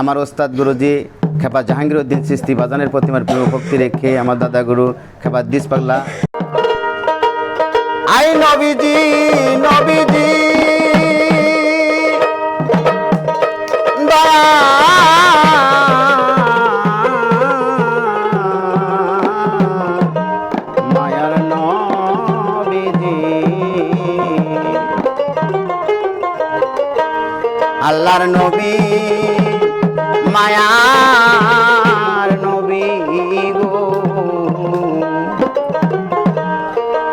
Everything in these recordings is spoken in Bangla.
আমার ওস্তাদ গুরুজি খেপা জাহাঙ্গীর উদ্দিন সৃষ্টি বাজানের প্রতিমার প্রিয় ভক্তি রেখে আমার দাদা গুরু খেপা দিস পাগলা আই নবীজি নবীজি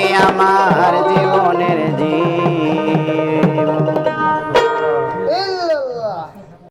আপনি নবী আমার